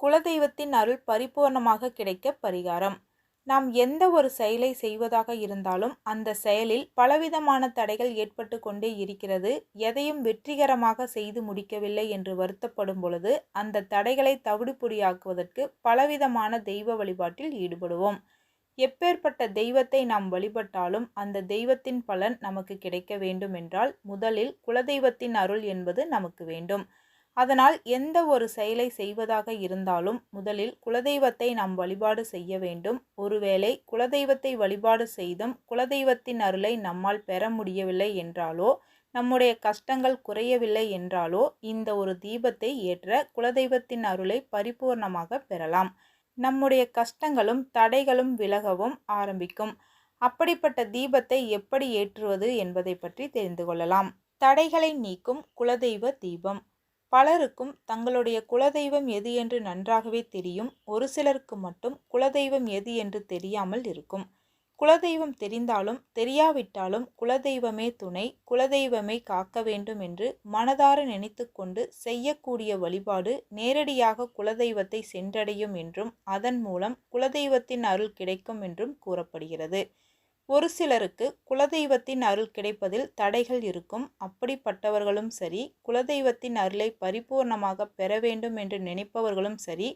குலதெய்வத்தின் அருள் பரிபூர்ணமாக கிடைக்க பரிகாரம். நாம் எந்த ஒரு செயலை செய்வதாக இருந்தாலும் அந்த செயலில் பலவிதமான தடைகள் ஏற்பட்டு கொண்டே இருக்கிறது. எதையும் வெற்றிகரமாக செய்து முடிக்கவில்லை என்று வருத்தப்படும் பொழுது அந்த தடைகளை தவிடுபொடியாக்குவதற்கு பலவிதமான தெய்வ வழிபாட்டில் ஈடுபடுவோம். எப்பேற்பட்ட தெய்வத்தை நாம் வழிபட்டாலும் அந்த தெய்வத்தின் பலன் நமக்கு கிடைக்க வேண்டும் என்றால் முதலில் குலதெய்வத்தின் அருள் என்பது நமக்கு வேண்டும். அதனால் எந்த ஒரு செயலை செய்வதாக இருந்தாலும் முதலில் குலதெய்வத்தை நாம் வழிபாடு செய்ய வேண்டும். ஒருவேளை குலதெய்வத்தை வழிபாடு செய்தும் குலதெய்வத்தின் அருளை நம்மால் பெற முடியவில்லை என்றாலோ நம்முடைய கஷ்டங்கள் குறையவில்லை என்றாலோ இந்த ஒரு தீபத்தை ஏற்ற குலதெய்வத்தின் அருளை பரிபூர்ணமாக பெறலாம். நம்முடைய கஷ்டங்களும் தடைகளும் விலகவும் ஆரம்பிக்கும். அப்படிப்பட்ட தீபத்தை எப்படி ஏற்றுவது என்பதை பற்றி தெரிந்து கொள்ளலாம். தடைகளை நீக்கும் குலதெய்வ தீபம். பலருக்கும் தங்களுடைய குலதெய்வம் எது என்று நன்றாகவே தெரியும். ஒரு சிலருக்கு மட்டும் குலதெய்வம் எது என்று தெரியாமல் இருக்கும். குலதெய்வம் தெரிந்தாலும் தெரியாவிட்டாலும் குலதெய்வமே துணை குலதெய்வமே காக்க வேண்டும் என்று மனதார நினைத்து கொண்டு செய்யக்கூடிய வழிபாடு நேரடியாக குலதெய்வத்தை சென்றடையும் என்றும் அதன் மூலம் குலதெய்வத்தின் அருள் கிடைக்கும் என்றும் கூறப்படுகிறது. ஒரு சிலருக்கு குலதெய்வத்தின் அருள் கிடைப்பதில் தடைகள் இருக்கும். அப்படிப்பட்டவர்களும் சரி குலதெய்வத்தின் அருளை பரிபூர்ணமாக பெற வேண்டும் என்று நினைப்பவர்களும் சரி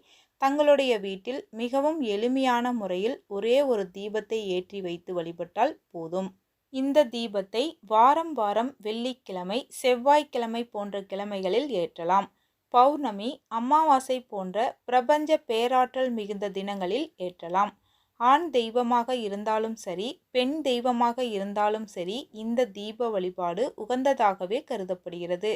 தங்களுடைய வீட்டில் மிகவும் எளிமையான முறையில் ஒரே ஒரு தீபத்தை ஏற்றி வைத்து வழிபட்டால் போதும். இந்த தீபத்தை வாரம் வாரம் வெள்ளிக்கிழமை செவ்வாய்க்கிழமை போன்ற கிழமைகளில் ஏற்றலாம். பௌர்ணமி அமாவாசை போன்ற பிரபஞ்ச பேராற்றல் மிகுந்த தினங்களில் ஏற்றலாம். ஆண் தெய்வமாக இருந்தாலும் சரி பெண் தெய்வமாக இருந்தாலும் சரி இந்த தீப வழிபாடு உகந்ததாகவே கருதப்படுகிறது.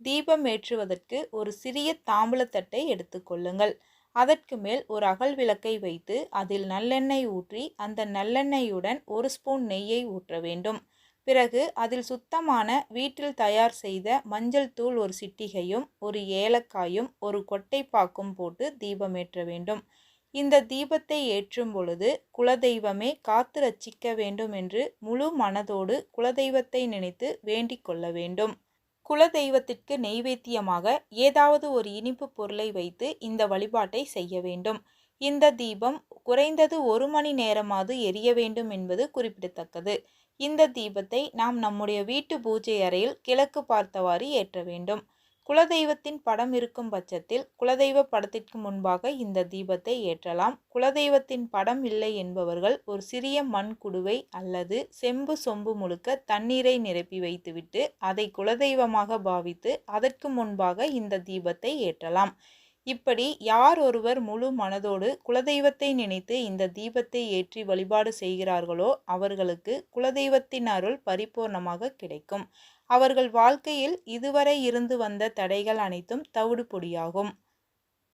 தீபம் ஏற்றுவதற்கு ஒரு சிறிய தாம்பூலத்தட்டை எடுத்துக்கொள்ளுங்கள் அதற்கு மேல் ஒரு அகல் விளக்கை வைத்து அதில் நல்லெண்ணெய் ஊற்றி அந்த நல்லெண்ணெயுடன் ஒரு ஸ்பூன் நெய்யை ஊற்ற வேண்டும். பிறகு அதில் சுத்தமான வீட்டில் தயார் செய்த மஞ்சள் தூள் ஒரு சிட்டிகையும் ஒரு ஏலக்காயும் ஒரு கொட்டைப்பாக்கும் போட்டு தீபமேற்ற வேண்டும். இந்த தீபத்தை ஏற்றும் பொழுது குலதெய்வமே காத்து ரட்சிக்க வேண்டும் என்று முழு மனதோடு குலதெய்வத்தை நினைத்து வேண்டிக் கொள்ள வேண்டும். குலதெய்வத்திற்கு நெய்வேத்தியமாக ஏதாவது ஒரு இனிப்பு பொருளை வைத்து இந்த வழிபாட்டை செய்ய வேண்டும். இந்த தீபம் குறைந்தது ஒரு மணி நேரமாவது எரிய வேண்டும் என்பது குறிப்பிடத்தக்கது. இந்த தீபத்தை நாம் நம்முடைய வீட்டு பூஜை அறையில் கிழக்கு பார்த்தவாறு ஏற்ற வேண்டும். குலதெய்வத்தின் படம் இருக்கும் பட்சத்தில் குலதெய்வ படத்திற்கு முன்பாக இந்த தீபத்தை ஏற்றலாம். குலதெய்வத்தின் படம் இல்லை என்பவர்கள் ஒரு சிறிய மண் குடுவை அல்லது செம்பு சொம்பு முழுக்க தண்ணீரை நிரப்பி வைத்துவிட்டு அதை குலதெய்வமாக பாவித்து அதற்கு முன்பாக இந்த தீபத்தை ஏற்றலாம். இப்படி யார் ஒருவர் முழு மனதோடு குலதெய்வத்தை நினைத்து இந்த தீபத்தை ஏற்றி வழிபாடு செய்கிறார்களோ அவர்களுக்கு குலதெய்வத்தின் அருள் பரிபூர்ணமாக கிடைக்கும். அவர்கள் வாழ்க்கையில் இதுவரை இருந்து வந்த தடைகள் அனைத்தும் தவிடு பொடியாகும்